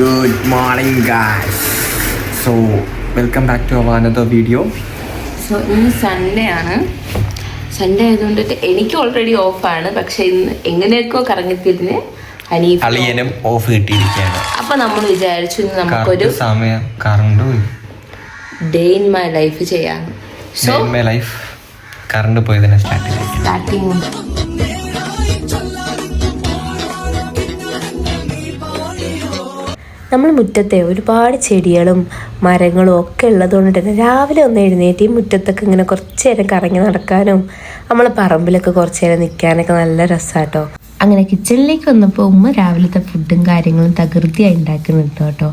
Good morning guys so welcome back to our another video so ഇന്ന് Sunday ആണ്. Sunday ആയതുകൊണ്ടിട്ട് എനിക്ക് already ഓഫാണ് പക്ഷെ ഇന്ന് എങ്ങനെയൊക്കെയോ കറങ്ങിത്തിരിഞ്ഞ് ഹനീഫ് അളിയനും ഓഫ് കിട്ടിയിരിക്കുകയാണ്. അപ്പൊ നമ്മൾ വിചാരിച്ചു ഇന്ന് നമുക്കൊരു സമയം. കറണ്ട് പോയി. ഡേ ഇൻ മൈ ലൈഫ് ചെയ്യാം സോ മൈ ലൈഫ് കറണ്ട് പോയതിനെ സ്റ്റാർട്ട് ചെയ്തു സ്റ്റാർട്ടിങ് നമ്മൾ മുറ്റത്തെ ഒരുപാട് ചെടികളും മരങ്ങളും ഒക്കെ ഉള്ളതുകൊണ്ട് തന്നെ രാവിലെ ഒന്ന് എഴുന്നേറ്റ് ഈ മുറ്റത്തൊക്കെ ഇങ്ങനെ കുറച്ച് നേരം കറങ്ങി നടക്കാനും നമ്മളെ പറമ്പിലൊക്കെ കുറച്ച് നേരം നിൽക്കാനൊക്കെ നല്ല രസമാട്ടോ അങ്ങനെ കിച്ചണിലേക്ക് വന്നപ്പോൾ ഉമ്മ രാവിലത്തെ ഫുഡും കാര്യങ്ങളും തകൃതിയായി ഉണ്ടാക്കുന്നുണ്ട് കേട്ടോ.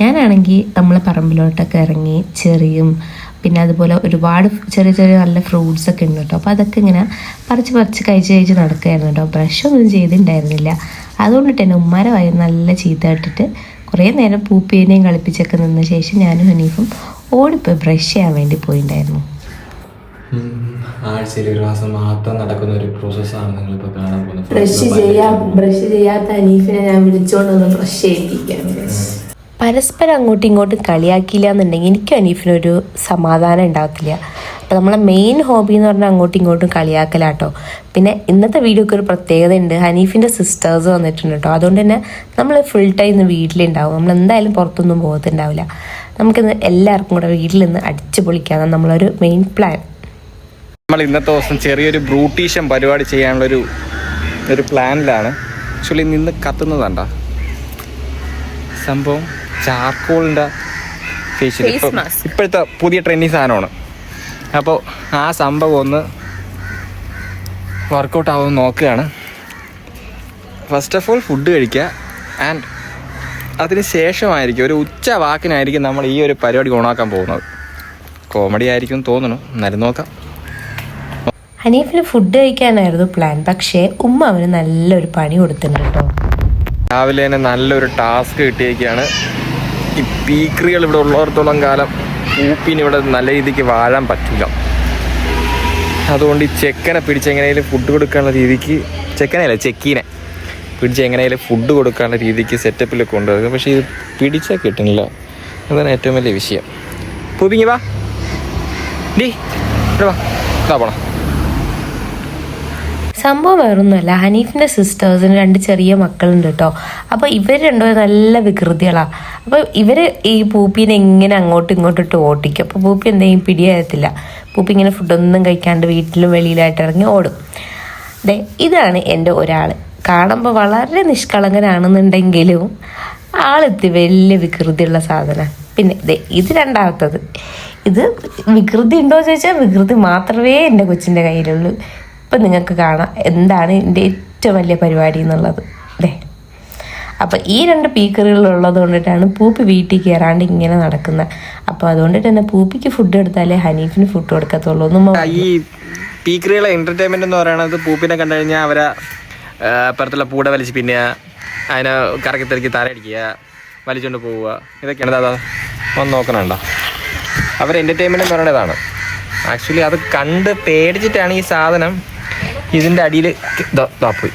ഞാനാണെങ്കിൽ നമ്മളെ പറമ്പിലോട്ടൊക്കെ ഇറങ്ങി ചെറിയും പിന്നെ അതുപോലെ ഒരുപാട് ചെറിയ ചെറിയ നല്ല ഫ്രൂട്ട്സ് ഒക്കെ ഉണ്ട് കേട്ടോ. അപ്പോൾ അതൊക്കെ ഇങ്ങനെ പറിച്ച് പറിച്ച് കഴിച്ച് കഴിച്ച് നടക്കുകയായിരുന്നു കേട്ടോ. ബ്രഷൊന്നും ചെയ്തിട്ടുണ്ടായിരുന്നില്ല. അതുകൊണ്ടിട്ട് തന്നെ ഉമ്മാരെ വയറ് നല്ല ചീത്ത ഇട്ടിട്ട് കുറേ നേരം പൂപ്പേനെയും കളിപ്പിച്ചൊക്കെ നിന്ന ശേഷം ഞാനും ഹനീഫും ഓടിപ്പോയി ബ്രഷ് ചെയ്യാൻ വേണ്ടി പോയിണ്ടായിരുന്നു. ആഴ്ചയിൽ ഒരു മാസം മാത്രം നടക്കുന്ന ഒരു പ്രോസസ്സാണ് നിങ്ങളിപ്പോൾ കാണാൻ പോകുന്നത്. ബ്രഷ് ചെയ്യാ ബ്രഷ് ചെയ്യാത്ത അനീഫിനെ ഞാൻ വിളിച്ചോണ്ട് ഒന്ന് ബ്രഷ് ചെയ്യിപ്പിക്കാം. പരസ്പരം അങ്ങോട്ടും ഇങ്ങോട്ടും കളിയാക്കിയില്ല എന്നുണ്ടെങ്കിൽ എനിക്കും അനീഫിനൊരു സമാധാനം ഉണ്ടാകത്തില്ല അപ്പോൾ നമ്മളെ മെയിൻ ഹോബി എന്ന് പറഞ്ഞാൽ അങ്ങോട്ടും ഇങ്ങോട്ടും കളിയാക്കലാട്ടോ. പിന്നെ ഇന്നത്തെ വീഡിയോക്ക് ഒരു പ്രത്യേകത ഉണ്ട് ഹനീഫിന്റെ സിസ്റ്റേഴ്സ് വന്നിട്ടുണ്ട് കേട്ടോ അതുകൊണ്ട് തന്നെ നമ്മൾ ഫുൾ ടൈം ഇന്ന് വീട്ടിലുണ്ടാവും. നമ്മൾ എന്തായാലും പുറത്തൊന്നും പോകത്തുണ്ടാവില്ല. നമുക്കിന്ന് എല്ലാവർക്കും കൂടെ വീട്ടിൽ നിന്ന് അടിച്ചു പൊളിക്കാനാണ് നമ്മളൊരു മെയിൻ പ്ലാൻ നമ്മൾ ഇന്നത്തെ ദിവസം ചെറിയൊരു ബ്രൂട്ടീഷൻ പരിപാടി ചെയ്യാനുള്ളൊരു ഒരു പ്ലാനിലാണ് ആക്ച്വലി നിന്ന് കത്തുന്നതാണ്ട. സംഭവം ചാർക്കോളിന്റെ ഫേഷ്യൽ ഇപ്പോഴത്തെ പുതിയ ട്രെൻഡിങ് സാധനമാണ്. അപ്പോൾ ആ സംഭവം ഒന്ന് വർക്കൗട്ട് ആവുമെന്ന് നോക്കുകയാണ്. ഫസ്റ്റ് ഓഫ് ഓൾ ഫുഡ് കഴിക്കുക. ആൻഡ് അതിന് ശേഷമായിരിക്കും ഒരു ഉച്ച വാക്കിനായിരിക്കും നമ്മൾ ഈ ഒരു പരിപാടി ഓണാക്കാൻ പോകുന്നത്. കോമഡി ആയിരിക്കും തോന്നുന്നു. എന്നാലും നോക്കാം. ഹനീഫിന് ഫുഡ് കഴിക്കാനായിരുന്നു പ്ലാൻ പക്ഷേ ഉമ്മ അവന് നല്ലൊരു പണി കൊടുത്തിട്ടുണ്ട് കേട്ടോ. രാവിലെ തന്നെ നല്ലൊരു ടാസ്ക് കിട്ടിയിരിക്കുകയാണ്. ഈ പീക്രികൾ ഇവിടെ ഉള്ളിടത്തോളം കാലം ഊപ്പിന് ഇവിടെ നല്ല രീതിക്ക് വാഴാൻ പറ്റില്ല. അതുകൊണ്ട് ഈ ചെക്കനെ പിടിച്ച് എങ്ങനെയാലും ഫുഡ് കൊടുക്കാനുള്ള രീതിക്ക് ചെക്കനെയല്ല ചെക്കീനെ പിടിച്ച് എങ്ങനെയാലും ഫുഡ് കൊടുക്കാനുള്ള രീതിക്ക് സെറ്റപ്പിൽ കൊണ്ടുവരും പക്ഷേ ഇത് പിടിച്ചാൽ കിട്ടുന്നില്ല. അതാണ് ഏറ്റവും വലിയ വിഷയം. പൂപ്പിങ്ങി വാ. ഡി വാ. പോണം. സംഭവം വേറൊന്നുമല്ല. ഹനീഫിന്റെ സിസ്റ്റേഴ്സിന് രണ്ട് ചെറിയ മക്കളുണ്ട് കേട്ടോ അപ്പോൾ ഇവർ രണ്ടുപേരും നല്ല വികൃതികളാണ് അപ്പോൾ ഇവർ ഈ പൂപ്പീനെ ഇങ്ങനെ അങ്ങോട്ടും ഇങ്ങോട്ടും ഇട്ട് ഓട്ടിക്കും. അപ്പോൾ പൂപ്പി എന്തെങ്കിലും പിടിയായത്തില്ല പൂപ്പി ഇങ്ങനെ ഫുഡൊന്നും കഴിക്കാണ്ട് വീട്ടിലും വെളിയിലായിട്ട് ഇറങ്ങി ഓടും. അതെ ഇതാണ് എന്റെ ഒരാൾ കാണുമ്പോൾ വളരെ നിഷ്കളങ്കനാണെന്നുണ്ടെങ്കിലും ആളെത്തി വലിയ വികൃതിയുള്ള സാധനം. പിന്നെ ദേ ഇത് രണ്ടാമത്തത്. ഇത് വികൃതി ഉണ്ടോ ചോദിച്ചാൽ വികൃതി മാത്രമേ എന്റെ കൊച്ചിന്റെ കയ്യിലുള്ളൂ. ഇപ്പം നിങ്ങൾക്ക് കാണാം എന്താണ് എന്റെ ഏറ്റവും വലിയ പരിപാടി എന്നുള്ളത് ദേ അപ്പം ഈ രണ്ട് പീക്കറുകളുള്ളത് കൊണ്ടിട്ടാണ് പൂപ്പി വീട്ടിൽ കയറാണ്ട് ഇങ്ങനെ നടക്കുന്നത്. അപ്പോൾ അതുകൊണ്ട് തന്നെ പൂപ്പിക്ക് ഫുഡ് എടുത്താലേ ഹനീഫിന് ഫുഡ് കൊടുക്കത്തുള്ളൂ ഒന്നും ഈ പീക്കറികളെ എന്റർടൈൻമെന്റ് എന്ന് പറയുന്നത് പൂപ്പിനെ കണ്ടു കഴിഞ്ഞാൽ അവരെ അപ്പുറത്തുള്ള പുറത്തുള്ള പൂട വലിച്ച് പിന്നെ അതിനെ കറക്കി തിരക്കി തലയടിക്കുക വലിച്ചുകൊണ്ട് പോവുക ഇതൊക്കെയാണ് അതാ ഒന്ന് നോക്കണുണ്ടോ. അവർ എന്റർടൈൻമെന്റ് എന്ന് പറയുന്നതാണ് ആക്ച്വലി അത് കണ്ട് പേടിച്ചിട്ടാണ് ഈ സാധനം ഇതിന്റെ അടിയിൽ പോയി.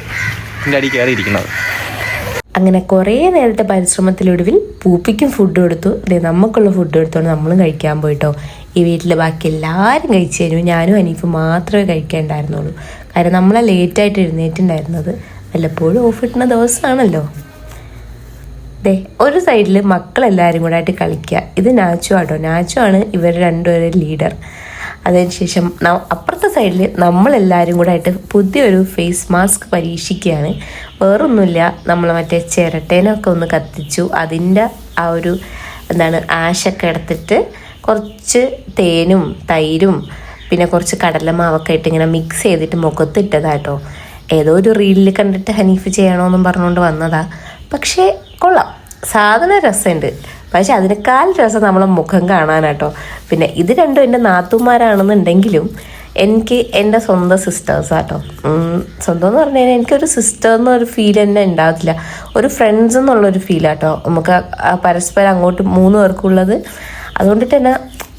ഇതിന്റെ അടി കയറിയിരിക്കുന്നത്. അങ്ങനെ കുറേ നേരത്തെ പരിശ്രമത്തിലൊടുവിൽ പൂപ്പിക്കും ഫുഡ് കൊടുത്തു. ദേ നമുക്കുള്ള ഫുഡ് കൊടുത്തോണ്ട് നമ്മളും കഴിക്കാൻ പോയിട്ടോ. ഈ വീട്ടിൽ ബാക്കി എല്ലാവരും കഴിച്ചു തരും ഞാനും അനീഫും മാത്രമേ കഴിക്കാണ്ടായിരുന്നുള്ളൂ. കാരണം നമ്മളെ ലേറ്റായിട്ട് എഴുന്നേറ്റുണ്ടായിരുന്നത് വല്ലപ്പോഴും ഓഫ് കിട്ടുന്ന ദിവസമാണല്ലോ. ദേ ഒരു സൈഡിൽ മക്കളെല്ലാവരും കൂടെ ആയിട്ട് കളിക്കുക ഇത് നാച്ചു ആട്ടോ നാച്ചു ആണ് ഇവർ രണ്ടുപേരും ലീഡർ അതിനുശേഷം അപ്പുറത്തെ സൈഡിൽ നമ്മളെല്ലാവരും കൂടെ ആയിട്ട് പുതിയൊരു ഫേസ് മാസ്ക് പരീക്ഷിക്കുകയാണ്. വേറൊന്നുമില്ല നമ്മൾ മറ്റേ ചിരട്ടേനൊക്കെ ഒന്ന് കത്തിച്ചു. അതിന്റെ ആ ഒരു എന്താണ് ആശൊക്കെ എടുത്തിട്ട് കുറച്ച് തേനും തൈരും പിന്നെ കുറച്ച് കടലമാവൊക്കെ ഇട്ട് ഇങ്ങനെ മിക്സ് ചെയ്തിട്ട് മുഖത്തിട്ടതാട്ടോ. ഏതോ ഒരു റീലിൽ കണ്ടിട്ട് ഹനീഫ് ചെയ്യണമെന്നും പറഞ്ഞുകൊണ്ട് വന്നതാ. പക്ഷേ കൊള്ളാം. സാധന രസമുണ്ട് പക്ഷെ അതിനേക്കാൾ രസം നമ്മളെ മുഖം കാണാനാട്ടോ. പിന്നെ ഇത് രണ്ടും എന്റെ നാത്തുമാരാണെന്നുണ്ടെങ്കിലും എനിക്ക് എന്റെ സ്വന്തം സിസ്റ്റേഴ്സ് ആട്ടോ. സ്വന്തം എന്ന് പറഞ്ഞു കഴിഞ്ഞാൽ എനിക്കൊരു സിസ്റ്റർ എന്നൊരു ഫീൽ തന്നെ ഉണ്ടാകത്തില്ല ഒരു ഫ്രണ്ട്സ് എന്നുള്ളൊരു ഫീൽ ആട്ടോ. നമുക്ക് പരസ്പരം അങ്ങോട്ട് മൂന്ന് പേർക്കുള്ളത്. അതുകൊണ്ട് തന്നെ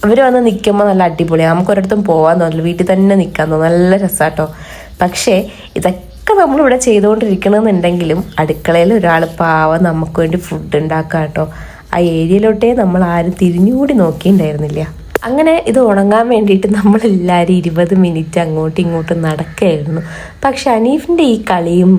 അവർ വന്ന് നിൽക്കുമ്പോൾ നല്ല അടിപൊളിയാണ് നമുക്ക് ഒരിടത്തും പോകാൻ തോന്നില്ല വീട്ടിൽ തന്നെ നിൽക്കാൻ തോന്നും. നല്ല രസമാട്ടോ പക്ഷേ ഇതൊക്കെ നമ്മളിവിടെ ചെയ്തുകൊണ്ടിരിക്കണമെന്നുണ്ടെങ്കിലും അടുക്കളയിൽ ഒരാൾ പാവം നമുക്ക് വേണ്ടി ഫുഡ് ഉണ്ടാക്കാം കേട്ടോ ആ ഏരിയയിലോട്ടേ നമ്മൾ ആരും തിരിഞ്ഞുകൂടി നോക്കിയിട്ടുണ്ടായിരുന്നില്ല അങ്ങനെ ഇത് ഉണങ്ങാൻ വേണ്ടിയിട്ട് നമ്മളെല്ലാവരും ഇരുപത് മിനിറ്റ് അങ്ങോട്ടും ഇങ്ങോട്ടും നടക്കുകയായിരുന്നു. പക്ഷെ അനീഫിന്റെ ഈ കളിയും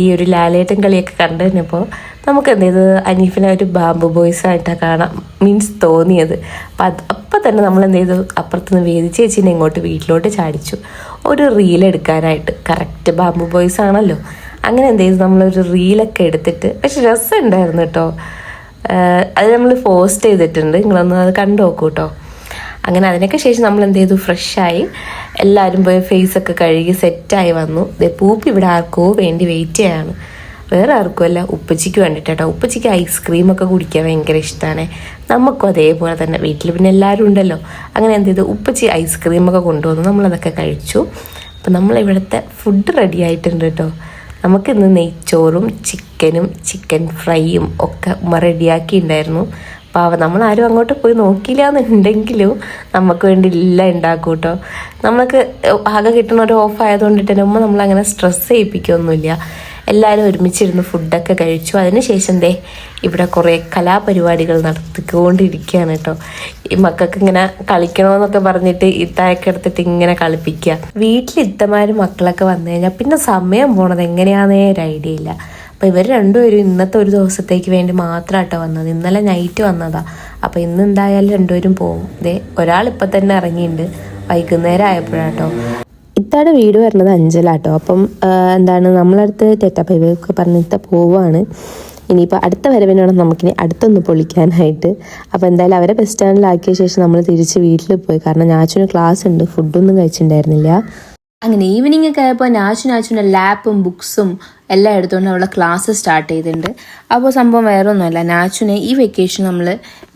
ഈ ഒരു ലാലേട്ടൻ കളിയൊക്കെ കണ്ടു കഴിഞ്ഞപ്പോൾ നമുക്ക് എന്ത് ചെയ്ത് അനീഫിനെ ഒരു ബാമ്പു ബോയ്സ് ആയിട്ടാണ് കാണാം മീൻസ് തോന്നിയത്. അപ്പം അപ്പം തന്നെ നമ്മൾ എന്ത് ചെയ്തു അപ്പുറത്തുനിന്ന് വേദി ചേച്ചീനെ ഇങ്ങോട്ട് വീട്ടിലോട്ട് ചാടിച്ചു. ഒരു റീൽ എടുക്കാനായിട്ട്. കറക്റ്റ് ബാമ്പു ബോയ്സ് ആണല്ലോ അങ്ങനെ എന്ത് ചെയ്തു നമ്മളൊരു റീലൊക്കെ എടുത്തിട്ട് പക്ഷെ രസമുണ്ടായിരുന്നു കേട്ടോ. അത് നമ്മൾ പോസ്റ്റ് ചെയ്തിട്ടുണ്ട്. നിങ്ങളൊന്ന് അത് കണ്ടു നോക്കൂ കേട്ടോ. അങ്ങനെ അതിനൊക്കെ ശേഷം നമ്മൾ എന്ത് ചെയ്തു? ഫ്രഷായി എല്ലാവരും പോയി ഫേസൊക്കെ കഴുകി സെറ്റായി വന്നു. പൂപ്പ് ഇവിടെ ആർക്കോ വേണ്ടി വെയിറ്റ് ചെയ്യാണ്. വേറെ ആർക്കും അല്ല ഉപ്പച്ചിക്ക് വേണ്ടിയിട്ട് കേട്ടോ ഉപ്പച്ചിക്ക് ഐസ്ക്രീമൊക്കെ കുടിക്കാൻ ഭയങ്കര ഇഷ്ടമാണ് നമുക്കും അതേപോലെ തന്നെ. വീട്ടിൽ പിന്നെ എല്ലാവരും ഉണ്ടല്ലോ. അങ്ങനെ എന്ത് ചെയ്തു? ഉപ്പച്ചി ഐസ്ക്രീമൊക്കെ കൊണ്ടുവന്നു. നമ്മളതൊക്കെ കഴിച്ചു. അപ്പം നമ്മളിവിടുത്തെ ഫുഡ് റെഡി ആയിട്ടുണ്ട് കേട്ടോ നമുക്കിന്ന് നെയ്ച്ചോറും ചിക്കനും ചിക്കൻ ഫ്രൈയും ഒക്കെ റെഡിയാക്കിയിട്ടുണ്ടായിരുന്നു പാവ നമ്മൾ ആരും അങ്ങോട്ട് പോയി നോക്കിയില്ല എന്നുണ്ടെങ്കിലും നമുക്ക് വേണ്ടി ഇല്ല ഉണ്ടാക്കും കേട്ടോ നമ്മൾക്ക് ആകെ കിട്ടുന്ന ഒരു ഓഫ് ആയതുകൊണ്ടിട്ട് തന്നെ ഉമ്മ നമ്മളങ്ങനെ സ്ട്രെസ് ചെയ്യിപ്പിക്കുകയൊന്നുമില്ല എല്ലാവരും ഒരുമിച്ചിരുന്ന് ഫുഡൊക്കെ കഴിച്ചു. അതിനുശേഷം ദേ ഇവിടെ കുറേ കലാപരിപാടികൾ നടത്തിക്കൊണ്ടിരിക്കുകയാണ് കേട്ടോ ഈ മക്കൾക്ക് ഇങ്ങനെ കളിക്കണമെന്നൊക്കെ പറഞ്ഞിട്ട് ഇത്തായൊക്കെ എടുത്തിട്ട് ഇങ്ങനെ കളിപ്പിക്കുക വീട്ടിൽ ഇത്തമാരും മക്കളൊക്കെ വന്നു കഴിഞ്ഞാൽ പിന്നെ സമയം പോണത് എങ്ങനെയാണെന്നേ ഒരു ഐഡിയ ഇല്ല. അപ്പോൾ ഇവർ രണ്ടുപേരും ഇന്നത്തെ ഒരു ദിവസത്തേക്ക് വേണ്ടി മാത്രമാട്ടോ വന്നത്. ഇന്നലെ നൈറ്റ് വന്നതാ. അപ്പോൾ ഇന്ന് എന്തായാലും രണ്ടുപേരും പോകും ദേ ഒരാൾ ഇപ്പം തന്നെ ഇറങ്ങിയിട്ടുണ്ട് വൈകുന്നേരം ആയപ്പോഴാട്ടോ. ഇത്താടെ വീട് വരുന്നത് അഞ്ചലാട്ടോ. അപ്പം എന്താണ് നമ്മളടുത്ത് തെറ്റപ്പം ഇവയൊക്കെ പറഞ്ഞിട്ട് പോവാണ്. ഇനിയിപ്പോൾ അടുത്ത വരവിനാണ് നമുക്കിനി അടുത്തൊന്ന് പൊളിക്കാനായിട്ട്. അപ്പോൾ എന്തായാലും അവരെ ബസ് സ്റ്റാൻഡിലാക്കിയ ശേഷം നമ്മൾ തിരിച്ച് വീട്ടിൽ പോയി. കാരണം ഞാച്ചന് ക്ലാസ് ഉണ്ട്. ഫുഡൊന്നും കഴിച്ചിട്ടുണ്ടായിരുന്നില്ല അങ്ങനെ ഈവനിങ് ഒക്കെ ആയപ്പോൾ നാച്ചു നാച്ചുവിന്റെ ലാപ്പും ബുക്സും എല്ലാം എടുത്തുകൊണ്ട് അവളെ ക്ലാസ് സ്റ്റാർട്ട് ചെയ്തിട്ടുണ്ട് അപ്പോൾ സംഭവം വേറെ ഒന്നുമല്ല നാച്ചുനെ ഈ വെക്കേഷൻ നമ്മൾ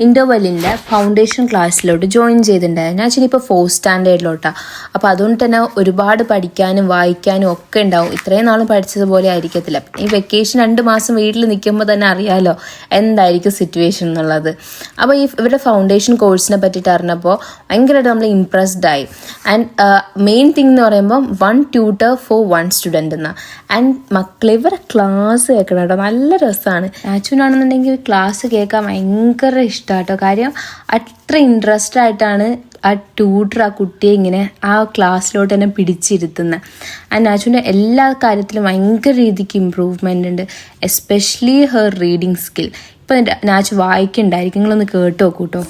ഇന്റർവെല്ലിന്റെ ഫൗണ്ടേഷൻ ക്ലാസ്സിലോട്ട് ജോയിൻ ചെയ്തിട്ടുണ്ടായിരുന്നു നാച്ചുന് ഇപ്പോൾ ഫോർത്ത് സ്റ്റാൻഡേർഡിലോട്ടാണ് അപ്പോൾ അതുകൊണ്ട് തന്നെ ഒരുപാട് പഠിക്കാനും വായിക്കാനും ഒക്കെ ഉണ്ടാവും. ഇത്രയും നാളും പഠിച്ചതുപോലെ ആയിരിക്കത്തില്ല. ഈ വെക്കേഷൻ രണ്ട് മാസം വീട്ടിൽ നിൽക്കുമ്പോൾ തന്നെ അറിയാമല്ലോ എന്തായിരിക്കും സിറ്റുവേഷൻ എന്നുള്ളത്. അപ്പോൾ ഈ ഇവരുടെ ഫൗണ്ടേഷൻ കോഴ്സിനെ പറ്റിയിട്ട് അറിഞ്ഞപ്പോൾ ഭയങ്കരമായിട്ട് നമ്മൾ ഇമ്പ്രസ്ഡ് ആയി. ആൻഡ് മെയിൻ തിങ് എന്ന് പറയുമ്പോൾ one tutor for one student എന്നാണ് ആൻഡ് മക്കൾ ഇവരെ ക്ലാസ് കേൾക്കണം കേട്ടോ. നല്ല രസമാണ് ആച്ചുവിനാണെന്നുണ്ടെങ്കിൽ ക്ലാസ് കേൾക്കാൻ ഭയങ്കര ഇഷ്ടമാട്ടോ കാര്യം അത്ര ഇൻട്രസ്റ്റ് ആയിട്ടാണ് ആ ട്യൂട്ടർ ആ കുട്ടിയെ ഇങ്ങനെ ആ ക്ലാസ്സിലോട്ട് തന്നെ പിടിച്ചിരുത്തുന്നത് ആ നാച്ചുവിന്റെ എല്ലാ കാര്യത്തിലും ഭയങ്കര രീതിക്ക് ഇമ്പ്രൂവ്മെന്റ് ഉണ്ട്. എസ്പെഷ്യലി ഹെർ റീഡിങ് സ്കിൽ ഇപ്പം നാച്ചു വായിക്കുന്നുണ്ടായിരിക്കും നിങ്ങളൊന്ന് കേട്ട് നോക്കൂ കേട്ടോ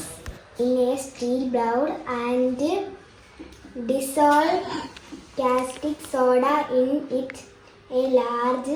dissolve caustic soda in of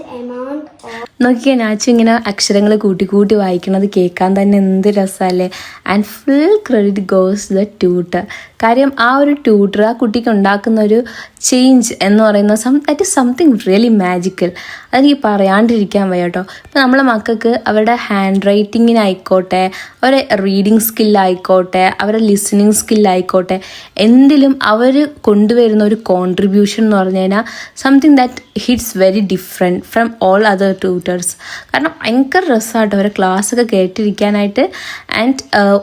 നോക്കിയാൽ നാച്ചു ഇങ്ങനെ അക്ഷരങ്ങൾ കൂട്ടി കൂട്ടി വായിക്കണത് കേൾക്കാൻ തന്നെ എന്ത് രസമല്ലേ and full credit goes the tutor കാര്യം ആ ഒരു ട്യൂട്ടർ ആ കുട്ടിക്ക് ഉണ്ടാക്കുന്ന ഒരു ചേഞ്ച് എന്ന് പറയുന്ന some that is something really magical അതെനിക്ക് പറയാണ്ടിരിക്കാൻ വയ്യ കേട്ടോ. ഇപ്പം നമ്മളെ മക്കൾക്ക് അവരുടെ ഹാൻഡ് റൈറ്റിങ്ങിനായിക്കോട്ടെ അവരുടെ റീഡിങ് സ്കില്ലായിക്കോട്ടെ അവരുടെ ലിസണിങ് സ്കില്ലായിക്കോട്ടെ എന്തിലും അവർ കൊണ്ടുവരുന്ന ഒരു കോൺട്രിബ്യൂഷൻ എന്ന് പറഞ്ഞു കഴിഞ്ഞാൽ something that hits very different from all other tutors കാരണം ഭയങ്കര രസമായിട്ട് അവരെ ക്ലാസ്സൊക്കെ കേട്ടിരിക്കാനായിട്ട്. ആൻഡ്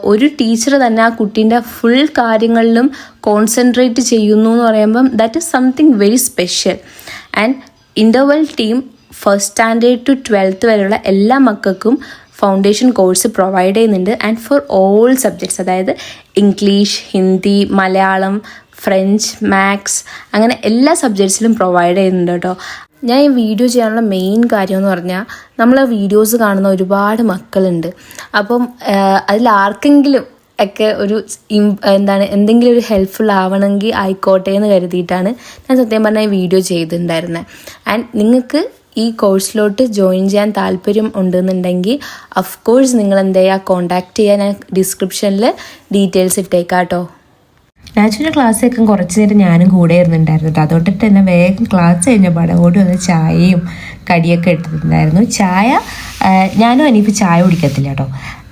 ഒരു ടീച്ചർ തന്നെ ആ കുട്ടീന്റെ ഫുൾ കാര്യങ്ങളിലും കോൺസെൻട്രേറ്റ് ചെയ്യുന്നു എന്ന് പറയുമ്പം that is something very special and interval team first standard to twelfth വരെയുള്ള എല്ലാ മക്കൾക്കും ഫൗണ്ടേഷൻ കോഴ്സ് പ്രൊവൈഡ് ചെയ്യുന്നുണ്ട്. ആൻഡ് ഫോർ ഓൾ സബ്ജക്ട്സ് അതായത് English Hindi Malayalam French maths അങ്ങനെ എല്ലാ സബ്ജക്ട്സിലും പ്രൊവൈഡ് ചെയ്യുന്നുണ്ട് കേട്ടോ ഞാൻ ഈ വീഡിയോ ചെയ്യാനുള്ള മെയിൻ കാര്യം എന്ന് പറഞ്ഞാൽ നമ്മൾ വീഡിയോസ് കാണുന്ന ഒരുപാട് മക്കളുണ്ട്. അപ്പം അതിൽ ആർക്കെങ്കിലും ഒക്കെ ഒരു എന്താണ് എന്തെങ്കിലും ഒരു ഹെൽപ്ഫുൾ ആവണമെങ്കിൽ ആയിക്കോട്ടെ എന്ന് കരുതിയിട്ടാണ് ഞാൻ സത്യം പറഞ്ഞാൽ ഈ വീഡിയോ ചെയ്തിട്ടുണ്ടായിരുന്നത് ആൻഡ് നിങ്ങൾക്ക് ഈ കോഴ്സിലോട്ട് ജോയിൻ ചെയ്യാൻ താല്പര്യം ഉണ്ടെന്നുണ്ടെങ്കിൽ അഫ് കോഴ്സ് നിങ്ങൾ എന്ത് ചെയ്യുക കോൺടാക്ട് ചെയ്യാൻ ഞാൻ ഡിസ്ക്രിപ്ഷനിൽ ഡീറ്റെയിൽസ് ഇട്ടേക്കാം കേട്ടോ നാച്ചുറൽ ക്ലാസ് ഒക്കെ കുറച്ച് നേരം ഞാനും കൂടെ ഇരുന്നുണ്ടായിരുന്നു കേട്ടോ അതുകൊണ്ട് തന്നെ വേഗം ക്ലാസ് കഴിഞ്ഞ പടം കൂടി വന്ന് ചായയും കടിയൊക്കെ എടുത്തിട്ടുണ്ടായിരുന്നു. ചായ ഞാനും അനീഫ് ചായ കുടിക്കത്തില്ല കേട്ടോ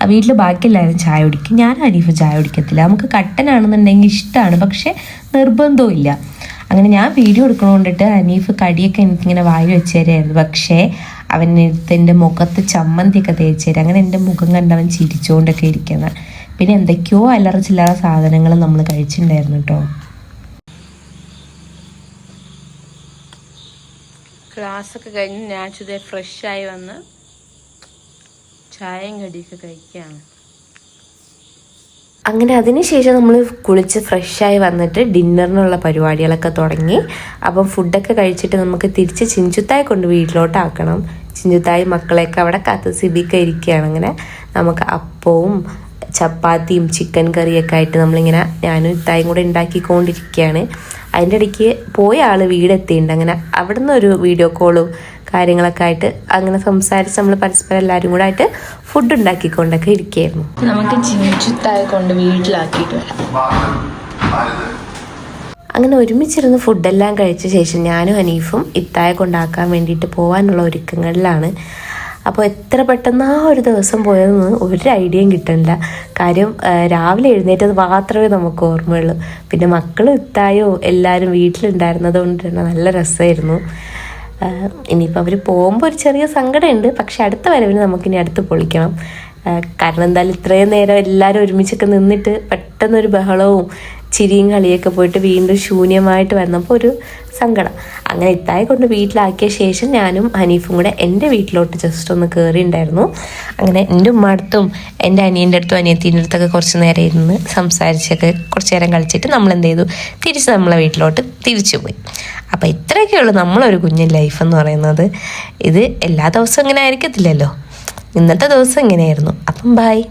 വീട്ടിൽ ബാക്കിയെല്ലാവരും ചായ കുടിക്കും. ഞാനും അനീഫ് ചായ കുടിക്കത്തില്ല. നമുക്ക് കട്ടനാണെന്നുണ്ടെങ്കിൽ ഇഷ്ടമാണ് പക്ഷെ നിർബന്ധവും ഇല്ല. അങ്ങനെ ഞാൻ വീഡിയോ എടുക്കണോണ്ടിട്ട് അനീഫ് കടിയൊക്കെ എനിക്കിങ്ങനെ വായി വെച്ച് തരായിരുന്നു. പക്ഷേ അവൻ എന്റെ മുഖത്ത് ചമ്മന്തിയൊക്കെ തേച്ച് തരും. അങ്ങനെ എന്റെ മുഖം കണ്ടവൻ ചിരിച്ചുകൊണ്ടൊക്കെ ഇരിക്കുന്നത് പിന്നെ എന്തൊക്കെയോ അല്ലറ ചില്ലറ സാധനങ്ങൾ നമ്മൾ കഴിച്ചിട്ടുണ്ടായിരുന്നു കേട്ടോ ക്ലാസ്സൊക്കെ കഴിഞ്ഞ് ഞാൻ ചുതേ ഫ്രഷായി വന്ന് ചായയും കടിയൊക്കെ കഴിക്കുകയാണ് അങ്ങനെ അതിനുശേഷം നമ്മൾ കുളിച്ച് ഫ്രഷായി വന്നിട്ട് ഡിന്നറിനുള്ള പരിപാടികളൊക്കെ തുടങ്ങി. അപ്പം ഫുഡൊക്കെ കഴിച്ചിട്ട് നമുക്ക് തിരിച്ച് ചിഞ്ചുത്തായി കൊണ്ട് വീട്ടിലോട്ടാക്കണം. ചിഞ്ചുത്തായി മക്കളെയൊക്കെ അവിടെ കത്ത് സിബിക്ക ഇരിക്കുകയാണ്. അങ്ങനെ നമുക്ക് അപ്പവും ചപ്പാത്തിയും ചിക്കൻ കറിയൊക്കെ ആയിട്ട് നമ്മളിങ്ങനെ ഞാനും ഇത്തായും കൂടെ ഉണ്ടാക്കിക്കൊണ്ടിരിക്കുകയാണ്. അതിന്റെ ഇടയ്ക്ക് പോയ ആൾ വീടെത്തിയിട്ടുണ്ട്. അങ്ങനെ അവിടെ ഒരു വീഡിയോ കോളും കാര്യങ്ങളൊക്കെ ആയിട്ട് അങ്ങനെ സംസാരിച്ച് നമ്മൾ പരസ്പരം എല്ലാവരും കൂടെ ആയിട്ട് ഫുഡ് ഉണ്ടാക്കിക്കൊണ്ടൊക്കെ ഇരിക്കുകയായിരുന്നു. നമുക്ക് ചിഞ്ചുത്തായി കൊണ്ട് വീട്ടിലാക്കിയിട്ട് വരാം. അങ്ങനെ ഒരുമിച്ചിരുന്ന് ഫുഡെല്ലാം കഴിച്ച ശേഷം ഞാനും ഹനീഫും ഇത്തായ കൊണ്ടാക്കാൻ വേണ്ടിയിട്ട് പോകാനുള്ള ഒരുക്കങ്ങളിലാണ്. അപ്പോൾ എത്ര പെട്ടെന്ന് ആ ഒരു ദിവസം പോയതെന്ന് ഒരു ഐഡിയയും കിട്ടണില്ല. കാര്യം രാവിലെ എഴുന്നേറ്റത് മാത്രമേ നമുക്ക് ഓർമ്മയുള്ളൂ. പിന്നെ മക്കളും ഇത്തായോ എല്ലാവരും വീട്ടിലുണ്ടായിരുന്നത് കൊണ്ട് തന്നെ നല്ല രസമായിരുന്നു. ഇനിയിപ്പോൾ അവർ പോകുമ്പോൾ ഒരു ചെറിയ സങ്കടമുണ്ട്. പക്ഷെ അടുത്ത വരവിന് നമുക്കിനി അടുത്ത് പൊളിക്കണം. കാരണം എന്തായാലും ഇത്രയും നേരം എല്ലാവരും ഒരുമിച്ചൊക്കെ നിന്നിട്ട് പെട്ടെന്നൊരു ബഹളവും ചിരിയും കളിയൊക്കെ പോയിട്ട് വീണ്ടും ശൂന്യമായിട്ട് വന്നപ്പോൾ ഒരു സങ്കടം. അങ്ങനെ ഇത്തായെ കൊണ്ട് വീട്ടിലാക്കിയ ശേഷം ഞാനും ഹനീഫും കൂടെ എന്റെ വീട്ടിലോട്ട് ജസ്റ്റ് ഒന്ന് കയറിയിട്ടുണ്ടായിരുന്നു അങ്ങനെ എന്റെ ഉമ്മടുത്തും എന്റെ അനിയന്റെ അടുത്തും അനിയത്തിന്റെ അടുത്തൊക്കെ കുറച്ച് നേരം ഇരുന്ന് സംസാരിച്ചൊക്കെ കുറച്ച് നേരം കളിച്ചിട്ട് നമ്മൾ എന്ത് ചെയ്തു? തിരിച്ച് നമ്മളെ വീട്ടിലോട്ട് തിരിച്ചു പോയി. അപ്പോൾ ഇത്രയൊക്കെ ഉള്ളൂ നമ്മളൊരു കുഞ്ഞൻ ലൈഫ് എന്ന് പറയുന്നത്. ഇത് എല്ലാ ദിവസവും ഇങ്ങനെ ആയിരിക്കത്തില്ലല്ലോ. ഇന്നത്തെ ദിവസം ഇങ്ങനെയായിരുന്നു. അപ്പം ബായ്